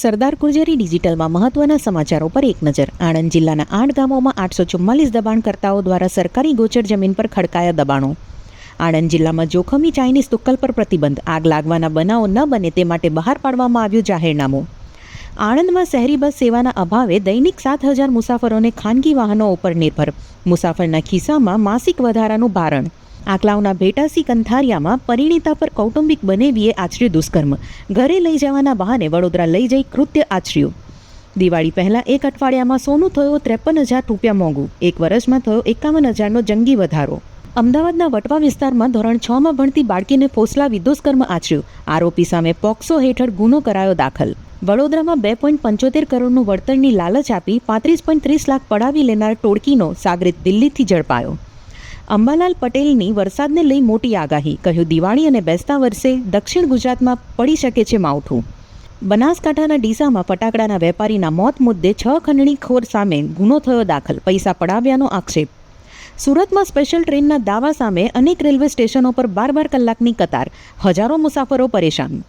સરદાર કુર્જરી ડિજિટલમાં મહત્વના સમાચારો પર એક નજર. આણંદ જિલ્લાના આઠ ગામોમાં આઠસો ચુમ્માલીસ દબાણકર્તાઓ દ્વારા સરકારી ગોચર જમીન પર ખડકાયા દબાણો. આણંદ જિલ્લામાં જોખમી ચાઇનીઝ તુક્કલ પર પ્રતિબંધ. આગ લાગવાના બનાવો ન બને તે માટે બહાર પાડવામાં આવ્યું જાહેરનામું. આણંદમાં શહેરી બસ સેવાના અભાવે દૈનિક સાત હજાર મુસાફરોને ખાનગી વાહનો ઉપર નિર્ભર. મુસાફરના ખિસ્સામાં માસિક વધારાનું ભારણ. આકલાવના ભેટાસી કંથારિયામાં પરિણીતા પર કૌટુંબિક બનેવીએ આચર્યું દુષ્કર્મ. ઘરે લઈ જવાના બહાને વડોદરા લઈ જઈ કૃત્ય આચર્યું. દિવાળી પહેલાં એક અઠવાડિયામાં સોનું થયો ત્રેપન હજાર રૂપિયા મોંઘું. એક વર્ષમાં થયો એકાવન હજારનો જંગી વધારો. અમદાવાદના વટવા વિસ્તારમાં ધોરણ છમાં ભણતી બાળકીને ફોસલાવી દુષ્કર્મ આચર્યું. આરોપી સામે પોક્સો હેઠળ ગુનો કરાયો દાખલ. વડોદરામાં બે પોઈન્ટ પંચોતેર કરોડનું વળતરની લાલચ આપી પાંત્રીસ પોઈન્ટ ત્રીસ લાખ પડાવી લેનાર ટોળકીનો સાગરિત દિલ્હીથી ઝડપાયો. અંબાલાલ પટેલની વરસાદને લઈ મોટી આગાહી. કહ્યું, દિવાળી અને બેસતા વર્ષે દક્ષિણ ગુજરાતમાં પડી શકે છે માવઠું. બનાસકાંઠાના ડીસામાં ફટાકડાના વેપારીના મોત મુદ્દે છ ખંડણીખોર સામે ગુનો થયો દાખલ. પૈસા પડાવ્યાનો આક્ષેપ. સુરતમાં સ્પેશિયલ ટ્રેનના દાવા સામે અનેક રેલવે સ્ટેશનો પર બાર બાર કલાકની કતાર. હજારો મુસાફરો પરેશાન.